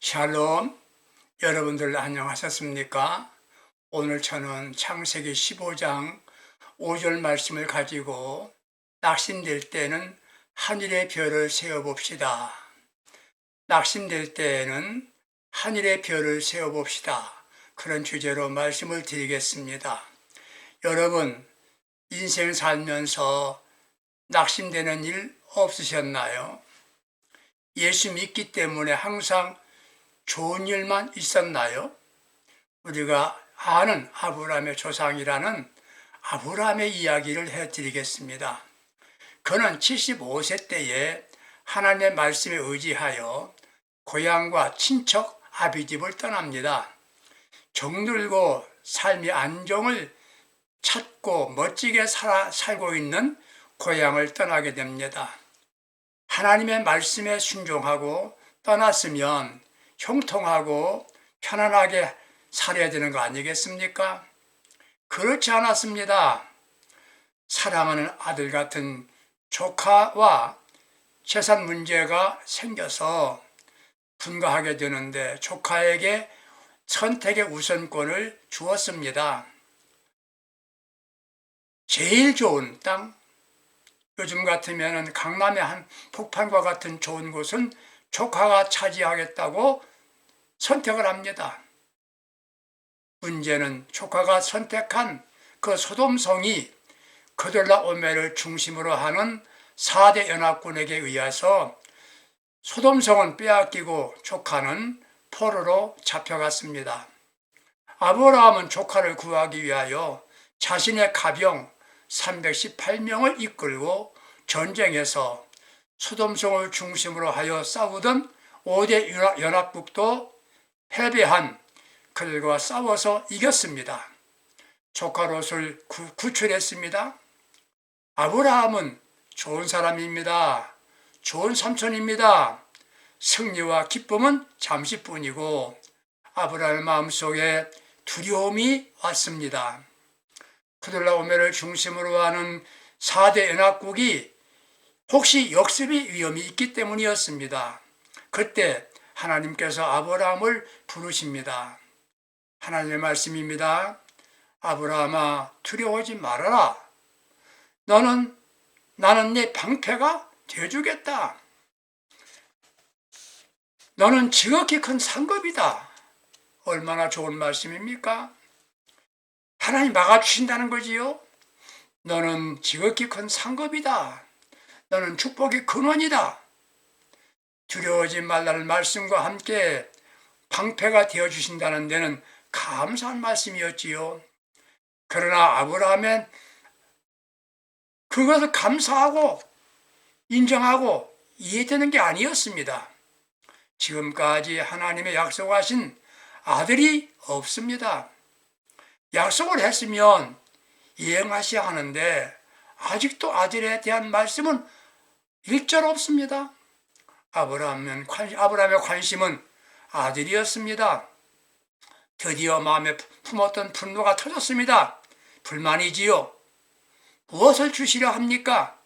샬롬 여러분들 안녕하셨습니까? 오늘 저는 창세기 15장 5절 말씀을 가지고 낙심될 때는 하늘의 별을 세어봅시다. 낙심될 때에는 하늘의 별을 세어봅시다. 그런 주제로 말씀을 드리겠습니다. 여러분, 인생 살면서 낙심되는 일 없으셨나요? 예수 믿기 때문에 항상 좋은 일만 있었나요? 우리가 아는 아브라함의 조상이라는 아브라함의 이야기를 해드리겠습니다. 그는 75세 때에 하나님의 말씀에 의지하여 고향과 친척 아비집을 떠납니다. 정들고 삶의 안정을 찾고 멋지게 살아, 살고 있는 고향을 떠나게 됩니다. 하나님의 말씀에 순종하고 떠났으면 형통하고 편안하게 살아야 되는 거 아니겠습니까? 그렇지 않았습니다. 사랑하는 아들 같은 조카와 재산 문제가 생겨서 분가하게 되는데 조카에게 선택의 우선권을 주었습니다. 제일 좋은 땅, 요즘 같으면 강남의 한 폭탄과 같은 좋은 곳은 조카가 차지하겠다고 선택을 합니다. 문제는 조카가 선택한 그 소돔성이 그돌라 오메를 중심으로 하는 4대 연합군에게 의해서 소돔성은 빼앗기고 조카는 포로로 잡혀갔습니다. 아브라함은 조카를 구하기 위하여 자신의 가병 318명을 이끌고 전쟁에서 소돔성을 중심으로 하여 싸우던 5대 연합국도 패배한 그들과 싸워서 이겼습니다. 조카 롯을 구출했습니다. 아브라함은 좋은 사람입니다. 좋은 삼촌입니다. 승리와 기쁨은 잠시뿐이고 아브라함의 마음속에 두려움이 왔습니다. 크들라 오메를 중심으로 하는 4대 연합국이 혹시 역습의 위험이 있기 때문이었습니다. 그때 하나님께서 아브라함을 부르십니다. 하나님의 말씀입니다. 아브라함아 두려워하지 말아라. 너는 나는 네 방패가 되어주겠다. 너는 지극히 큰 상급이다. 얼마나 좋은 말씀입니까? 하나님 막아주신다는 거지요. 너는 지극히 큰 상급이다. 너는 축복의 근원이다. 두려워하지 말라는 말씀과 함께 방패가 되어 주신다는 데는 감사한 말씀이었지요. 그러나 아브라함은 그것을 감사하고 인정하고 이해되는 게 아니었습니다. 지금까지 하나님의 약속하신 아들이 없습니다. 약속을 했으면 이행하셔야 하는데 아직도 아들에 대한 말씀은 일절 없습니다. 아브라함은 아브라함의 관심은 아들이었습니다. 드디어 마음에 품었던 분노가 터졌습니다. 불만이지요. 무엇을 주시려 합니까?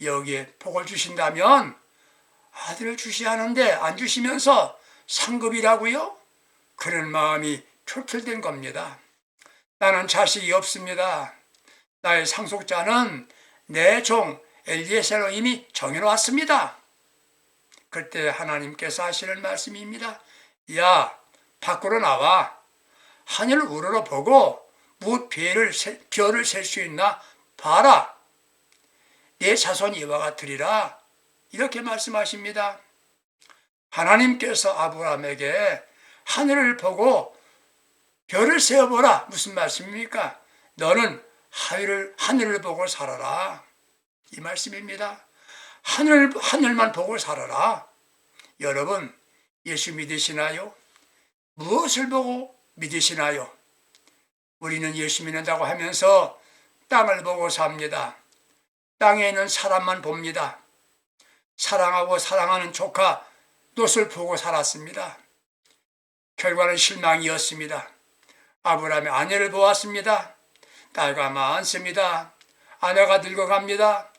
여기에 복을 주신다면 아들을 주셔야 하는데 안 주시면서 상급이라고요? 그런 마음이 표출된 겁니다. 나는 자식이 없습니다. 나의 상속자는 내 종 엘리에셀로 이미 정해놓았습니다. 그때 하나님께서 하시는 말씀입니다. 야, 밖으로 나와. 하늘을 우러러 보고 무엇 별을, 별을 셀 수 있나 봐라. 내 자손이 이와 같으리라. 이렇게 말씀하십니다. 하나님께서 아브라함에게 하늘을 보고 별을 세어보라. 무슨 말씀입니까? 너는 하늘을, 하늘을 보고 살아라. 이 말씀입니다. 하늘, 하늘만 보고 살아라. 여러분, 예수 믿으시나요? 무엇을 보고 믿으시나요? 우리는 예수 믿는다고 하면서 땅을 보고 삽니다. 땅에 있는 사람만 봅니다. 사랑하고 사랑하는 조카 롯을 보고 살았습니다. 결과는 실망이었습니다. 아브라함의 아내를 보았습니다. 딸과 많습니다. 아내가 늙어갑니다.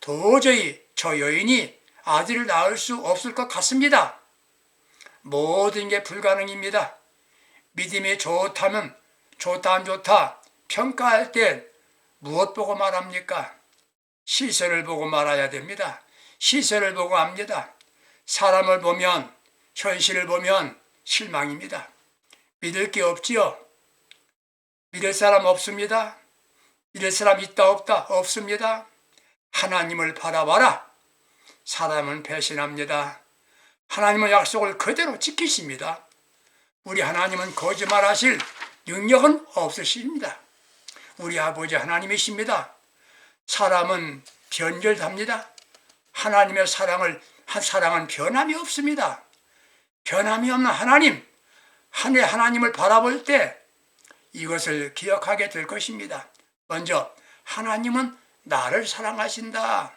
도저히 저 여인이 아들을 낳을 수 없을 것 같습니다. 모든 게 불가능입니다. 믿음이 좋다면 좋다 안 좋다 평가할 때 무엇 보고 말합니까? 시선을 보고 말아야 됩니다. 시선을 보고 합니다. 사람을 보면 현실을 보면 실망입니다. 믿을 게 없지요. 믿을 사람 없습니다. 믿을 사람 있다 없다 없습니다. 하나님을 바라봐라. 사람은 배신합니다. 하나님은 약속을 그대로 지키십니다. 우리 하나님은 거짓말하실 능력은 없으십니다. 우리 아버지 하나님이십니다. 사람은 변절답니다. 하나님의 사랑을 한 사랑은 변함이 없습니다. 변함이 없는 하나님, 하늘 하나님을 바라볼 때 이것을 기억하게 될 것입니다. 먼저 하나님은 나를 사랑하신다.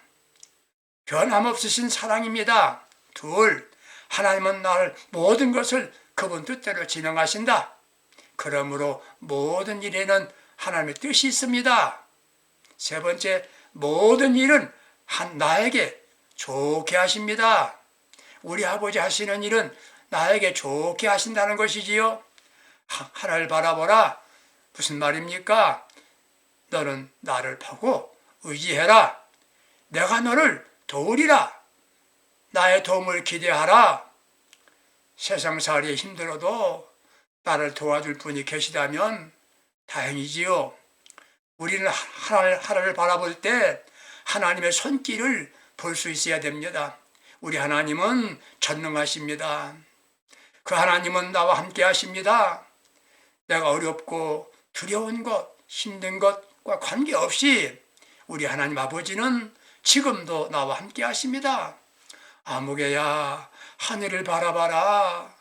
변함없으신 사랑입니다. 둘, 하나님은 나를 모든 것을 그분 뜻대로 진행하신다. 그러므로 모든 일에는 하나님의 뜻이 있습니다. 세 번째, 모든 일은 한 나에게 좋게 하십니다. 우리 아버지 하시는 일은 나에게 좋게 하신다는 것이지요. 하- 하나를 바라보라. 무슨 말입니까? 너는 나를 보고 의지해라. 내가 너를 도우리라. 나의 도움을 기대하라. 세상살이 힘들어도 나를 도와줄 분이 계시다면 다행이지요. 우리는 하나를, 하나를 바라볼 때 하나님의 손길을 볼 수 있어야 됩니다. 우리 하나님은 전능하십니다. 그 하나님은 나와 함께 하십니다. 내가 어렵고 두려운 것, 힘든 것과 관계없이 우리 하나님 아버지는 지금도 나와 함께 하십니다. 아무개야, 하늘을 바라봐라.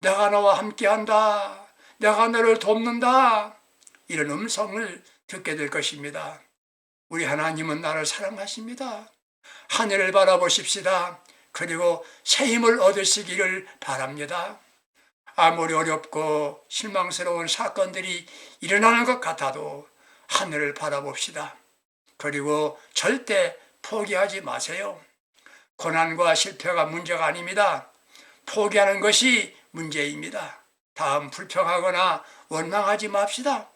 내가 너와 함께 한다. 내가 너를 돕는다. 이런 음성을 듣게 될 것입니다. 우리 하나님은 나를 사랑하십니다. 하늘을 바라보십시다. 그리고 새 힘을 얻으시기를 바랍니다. 아무리 어렵고 실망스러운 사건들이 일어나는 것 같아도 하늘을 바라봅시다. 그리고 절대 포기하지 마세요. 고난과 실패가 문제가 아닙니다. 포기하는 것이 문제입니다. 다음 불평하거나 원망하지 맙시다.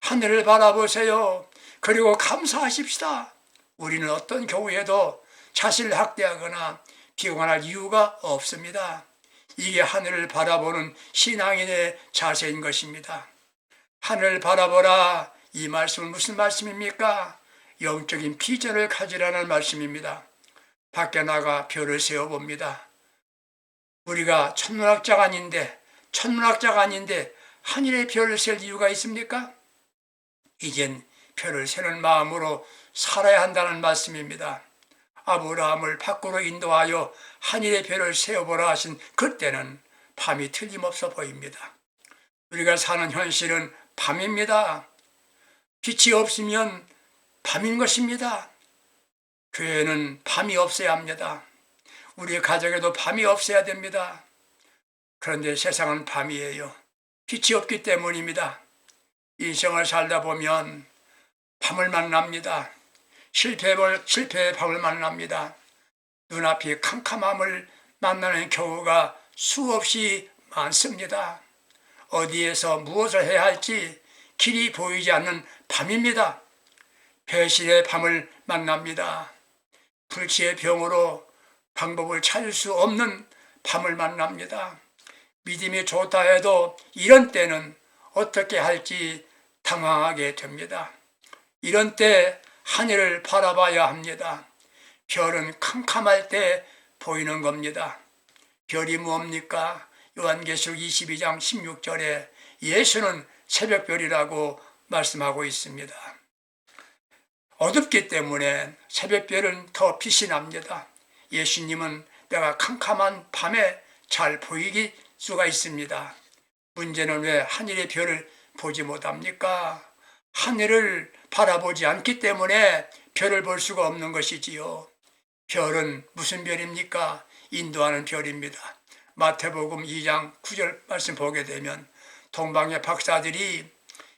하늘을 바라보세요. 그리고 감사하십시다. 우리는 어떤 경우에도 자신을 학대하거나 비관할 이유가 없습니다. 이게 하늘을 바라보는 신앙인의 자세인 것입니다. 하늘을 바라보라. 이 말씀은 무슨 말씀입니까? 영적인 비전을 가지라는 말씀입니다. 밖에 나가 별을 세어봅니다. 우리가 천문학자가 아닌데, 천문학자가 아닌데, 하늘에 별을 셀 이유가 있습니까? 이젠 별을 세는 마음으로 살아야 한다는 말씀입니다. 아브라함을 밖으로 인도하여 하늘의 별을 세어보라 하신 그때는 밤이 틀림없어 보입니다. 우리가 사는 현실은 밤입니다. 빛이 없으면 밤인 것입니다. 교회는 밤이 없어야 합니다. 우리 가정에도 밤이 없어야 됩니다. 그런데 세상은 밤이에요. 빛이 없기 때문입니다. 인생을 살다 보면 밤을 만납니다. 실패를, 실패의 밤을 만납니다. 눈앞이 캄캄함을 만나는 경우가 수없이 많습니다. 어디에서 무엇을 해야 할지 길이 보이지 않는 밤입니다. 배신의 밤을 만납니다. 불치의 병으로 방법을 찾을 수 없는 밤을 만납니다. 믿음이 좋다 해도 이런 때는 어떻게 할지 당황하게 됩니다. 이런 때 하늘을 바라봐야 합니다. 별은 캄캄할 때 보이는 겁니다. 별이 뭡니까? 요한계시록 22장 16절에 예수는 새벽별이라고 말씀하고 있습니다. 어둡기 때문에 새벽별은 더 빛이 납니다. 예수님은 내가 캄캄한 밤에 잘 보이기 수가 있습니다. 문제는 왜 하늘의 별을 보지 못합니까? 하늘을 바라보지 않기 때문에 별을 볼 수가 없는 것이지요. 별은 무슨 별입니까? 인도하는 별입니다. 마태복음 2장 9절 말씀 보게 되면 동방의 박사들이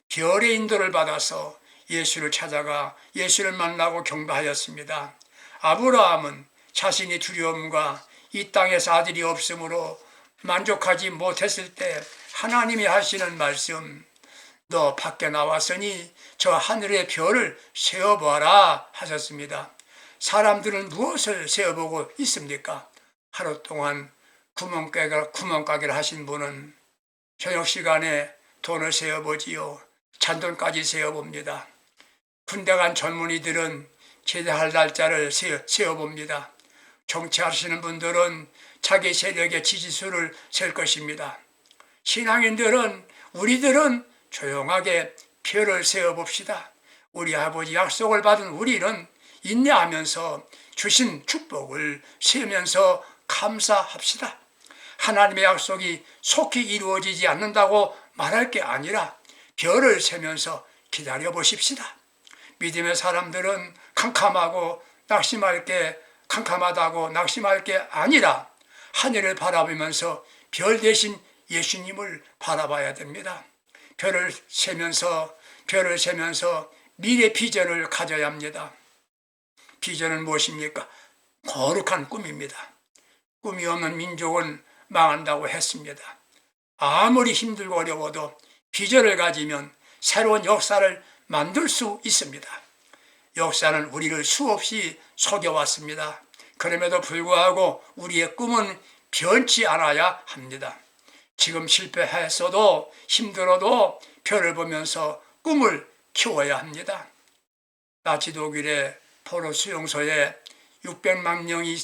별의 인도를 받아서 예수를 찾아가 예수를 만나고 경배하였습니다. 아브라함은 자신이 두려움과 이 땅에서 아들이 없으므로 만족하지 못했을 때 하나님이 하시는 말씀 너 밖에 나왔으니 저 하늘의 별을 세어보아라 하셨습니다. 사람들은 무엇을 세어보고 있습니까? 하루 동안 구멍가게, 구멍가게를 하신 분은 저녁 시간에 돈을 세어보지요. 잔돈까지 세어봅니다. 군대 간 젊은이들은 제대할 날짜를 세어, 세어봅니다. 정치하시는 분들은 자기 세력의 지지수를 셀 것입니다. 신앙인들은 우리들은 조용하게 표를 세어봅시다. 우리 아버지 약속을 받은 우리는 인내하면서 주신 축복을 세면서 감사합시다. 하나님의 약속이 속히 이루어지지 않는다고 말할 게 아니라 별을 세면서 기다려 보십시다. 믿음의 사람들은 캄캄하고 낙심할 게 캄캄하다고 낙심할 게 아니라 하늘을 바라보면서 별 대신 예수님을 바라봐야 됩니다. 별을 세면서 별을 세면서 미래 비전을 가져야 합니다. 비전은 무엇입니까? 거룩한 꿈입니다. 꿈이 없는 민족은 망한다고 했습니다. 아무리 힘들고 어려워도 비전을 가지면 새로운 역사를 만들 수 있습니다. 역사는 우리를 수없이 속여왔습니다. 그럼에도 불구하고 우리의 꿈은 변치 않아야 합니다. 지금 실패했어도 힘들어도 별을 보면서 꿈을 키워야 합니다. 나치독일의 포로 수용소에 600만 명의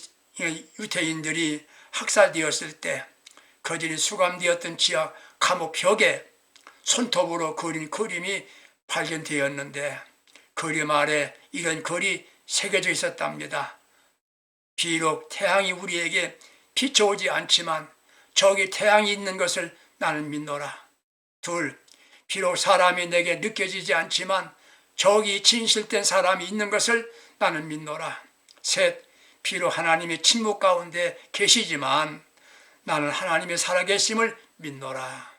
유태인들이 학살되었을 때 그들이 수감되었던 지하 감옥 벽에 손톱으로 그린 그림이 발견되었는데 그림 아래 이런 글이 새겨져 있었답니다. 비록 태양이 우리에게 비춰오지 않지만 저기 태양이 있는 것을 나는 믿노라. 둘, 비록 사람이 내게 느껴지지 않지만 저기 진실된 사람이 있는 것을 나는 믿노라. 셋, 비록 하나님의 침묵 가운데 계시지만 나는 하나님의 살아계심을 믿노라.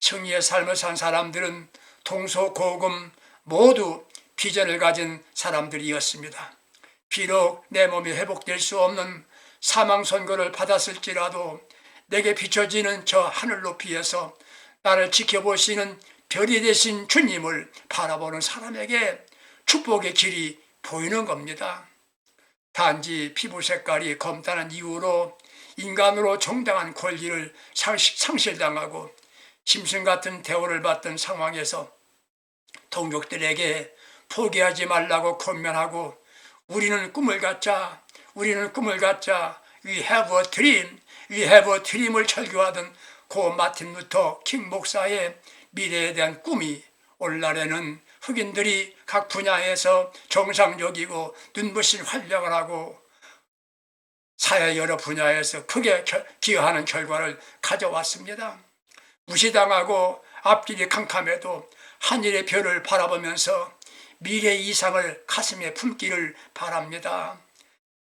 승리의 삶을 산 사람들은 동서 고금 모두 비전을 가진 사람들이었습니다. 비록 내 몸이 회복될 수 없는 사망 선고를 받았을지라도 내게 비춰지는 저 하늘 높이에서 나를 지켜보시는 별이 되신 주님을 바라보는 사람에게 축복의 길이 보이는 겁니다. 단지 피부 색깔이 검다는 이유로 인간으로 정당한 권리를 상실당하고 심슨 같은 대우를 받던 상황에서 동족들에게 포기하지 말라고 권면하고 우리는 꿈을 갖자 우리는 꿈을 갖자 We have a dream We have a dream을 철교하던 고 마틴 루터 킹 목사의 미래에 대한 꿈이 오늘날에는 흑인들이 각 분야에서 정상적이고 눈부신 활약을 하고 사회 여러 분야에서 크게 기여하는 결과를 가져왔습니다. 무시당하고 앞길이 캄캄해도 하늘의 별을 바라보면서 미래 이상을 가슴에 품기를 바랍니다.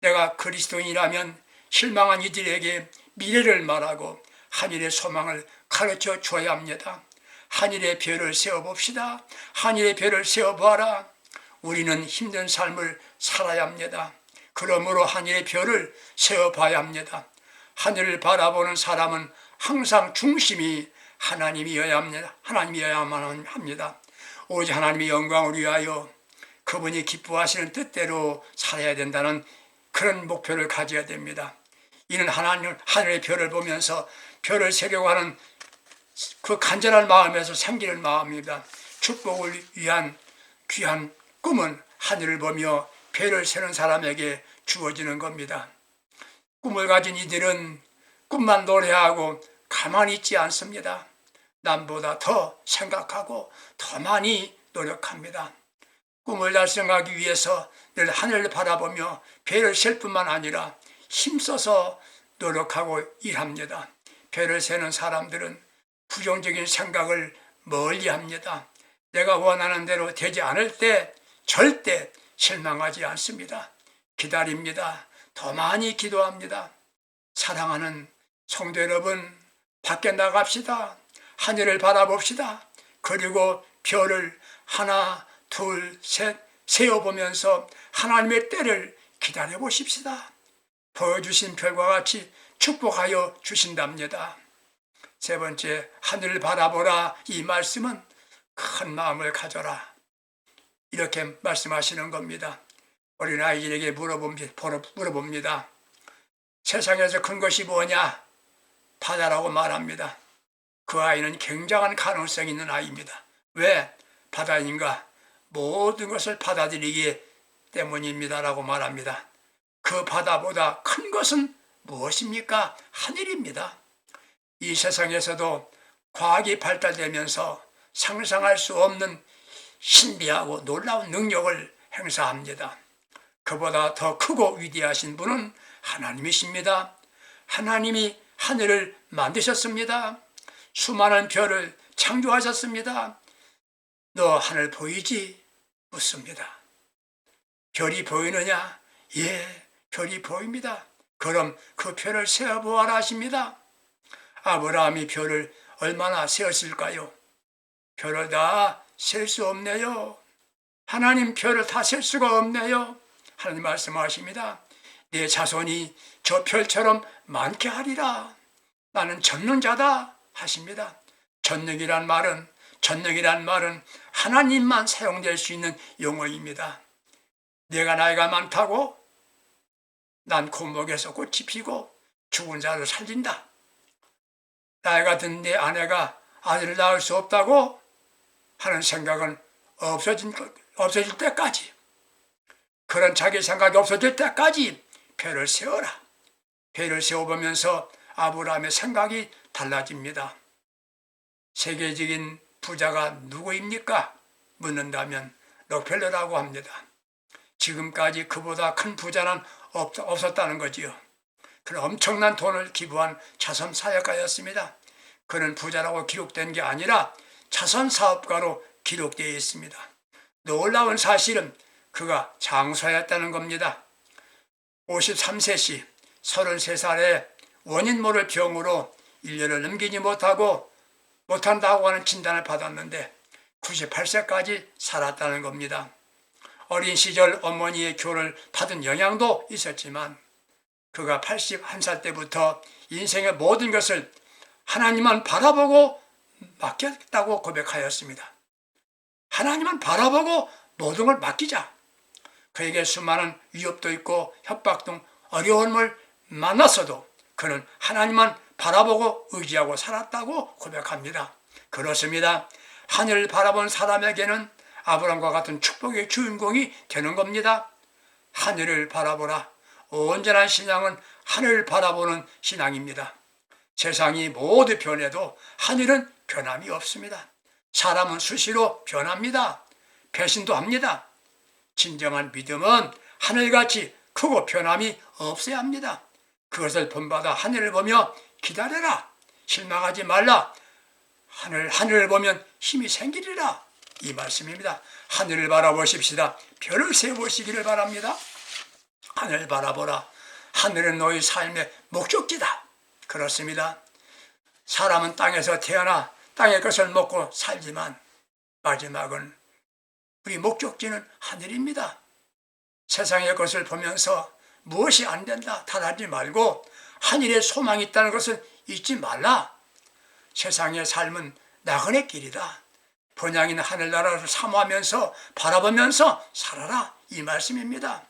내가 그리스도인이라면 실망한 이들에게 미래를 말하고 하늘의 소망을 가르쳐 줘야 합니다. 하늘의 별을 세워봅시다. 하늘의 별을 세워보아라. 우리는 힘든 삶을 살아야 합니다. 그러므로 하늘의 별을 세워봐야 합니다. 하늘을 바라보는 사람은 항상 중심이 하나님이어야 합니다. 하나님이어야만 합니다. 오직 하나님의 영광을 위하여 그분이 기뻐하시는 뜻대로 살아야 된다는 그런 목표를 가져야 됩니다. 이는 하나님 하늘의 별을 보면서 별을 세려고 하는 그 간절한 마음에서 생기는 마음입니다. 축복을 위한 귀한 꿈은 하늘을 보며 별을 세는 사람에게 주어지는 겁니다. 꿈을 가진 이들은 꿈만 노래하고 가만히 있지 않습니다. 남보다 더 생각하고 더 많이 노력합니다. 꿈을 달성하기 위해서 늘 하늘을 바라보며 별을 셀 뿐만 아니라 힘써서 노력하고 일합니다. 별을 세는 사람들은 부정적인 생각을 멀리 합니다. 내가 원하는 대로 되지 않을 때 절대 실망하지 않습니다. 기다립니다. 더 많이 기도합니다. 사랑하는 성도 여러분, 밖에 나갑시다. 하늘을 바라봅시다. 그리고 별을 하나, 둘, 셋 세어보면서 하나님의 때를 기다려 보십시다. 보여주신 별과 같이 축복하여 주신답니다. 세 번째, 하늘을 바라보라. 이 말씀은 큰 마음을 가져라. 이렇게 말씀하시는 겁니다. 어린아이들에게 물어봅니다. 세상에서 큰 것이 뭐냐? 바다라고 말합니다. 그 아이는 굉장한 가능성이 있는 아이입니다. 왜? 바다인가? 모든 것을 받아들이기 때문입니다라고 말합니다. 그 바다보다 큰 것은 무엇입니까? 하늘입니다. 이 세상에서도 과학이 발달되면서 상상할 수 없는 신비하고 놀라운 능력을 행사합니다. 그보다 더 크고 위대하신 분은 하나님이십니다. 하나님이 하늘을 만드셨습니다. 수많은 별을 창조하셨습니다. 너 하늘 보이지? 묻습니다. 별이 보이느냐? 예, 별이 보입니다. 그럼 그 별을 세어보아라 하십니다. 아브라함이 별을 얼마나 세었을까요? 별을 다 셀 수 없네요. 하나님 별을 다 셀 수가 없네요. 하나님 말씀하십니다. 내 자손이 저 별처럼 많게 하리라. 나는 전능자다 하십니다. 전능이란 말은 전능이란 말은 하나님만 사용될 수 있는 용어입니다. 내가 나이가 많다고 난 곤목에서 꽃이 피고 죽은 자를 살린다. 나이가 든 내 아내가 아들을 낳을 수 없다고 하는 생각은 없어진, 없어질 때까지 그런 자기 생각이 없어질 때까지 배를 세워라. 배를 세워보면서 아브라함의 생각이 달라집니다. 세계적인 부자가 누구입니까? 묻는다면 록펠러라고 합니다. 지금까지 그보다 큰 부자는 없, 없었다는 거지요. 그는 엄청난 돈을 기부한 자선 사역가였습니다. 그는 부자라고 기록된 게 아니라 자선 사업가로 기록되어 있습니다. 놀라운 사실은 그가 장사였다는 겁니다. 53세 시 33살에 원인 모를 병으로 1년을 넘기지 못하고 못한다고 하는 진단을 받았는데 98세까지 살았다는 겁니다. 어린 시절 어머니의 교를 받은 영향도 있었지만 그가 81살 때부터 인생의 모든 것을 하나님만 바라보고 맡겼다고 고백하였습니다. 하나님만 바라보고 모든 걸 맡기자. 그에게 수많은 위협도 있고 협박도 어려움을 만났어도 그는 하나님만 바라보고 의지하고 살았다고 고백합니다. 그렇습니다. 하늘을 바라본 사람에게는 아브람과 같은 축복의 주인공이 되는 겁니다. 하늘을 바라보라. 온전한 신앙은 하늘을 바라보는 신앙입니다. 세상이 모두 변해도 하늘은 변함이 없습니다. 사람은 수시로 변합니다. 배신도 합니다. 진정한 믿음은 하늘같이 크고 변함이 없어야 합니다. 그것을 본받아 하늘을 보며 기다려라. 실망하지 말라. 하늘, 하늘을 보면 힘이 생기리라. 이 말씀입니다. 하늘을 바라보십시다. 별을 세워보시기를 바랍니다. 하늘을 바라보라. 하늘은 너희 삶의 목적지다. 그렇습니다. 사람은 땅에서 태어나 땅의 것을 먹고 살지만 마지막은 우리 목적지는 하늘입니다. 세상의 것을 보면서 무엇이 안 된다 탓하지 말고 하늘에 소망이 있다는 것을 잊지 말라. 세상의 삶은 나그네 길이다. 번양인 하늘나라를 사모하면서 바라보면서 살아라. 이 말씀입니다.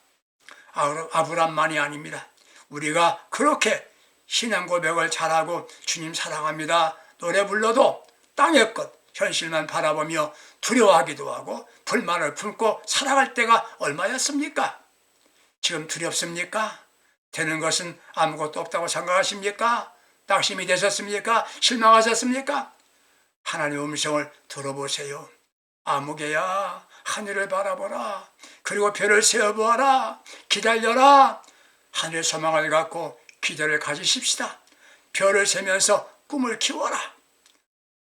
아브람만이 아닙니다. 우리가 그렇게 신앙 고백을 잘하고 주님 사랑합니다. 노래 불러도 땅의 것, 현실만 바라보며 두려워하기도 하고 불만을 품고 살아갈 때가 얼마였습니까? 지금 두렵습니까? 되는 것은 아무것도 없다고 생각하십니까? 낙심이 되셨습니까? 실망하셨습니까? 하나님의 음성을 들어보세요. 아무개야 하늘을 바라보라. 그리고 별을 세어보아라. 기다려라. 하늘의 소망을 갖고 기대를 가지십시다. 별을 세면서 꿈을 키워라.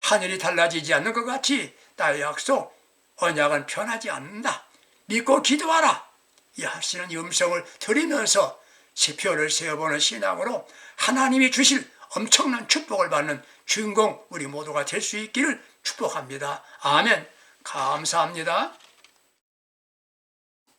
하늘이 달라지지 않는 것 같이 나의 약속, 언약은 변하지 않는다. 믿고 기도하라. 이 하시는 음성을 들으면서 시표를 세어보는 신앙으로 하나님이 주실 엄청난 축복을 받는 주인공 우리 모두가 될 수 있기를 축복합니다. 아멘. 감사합니다.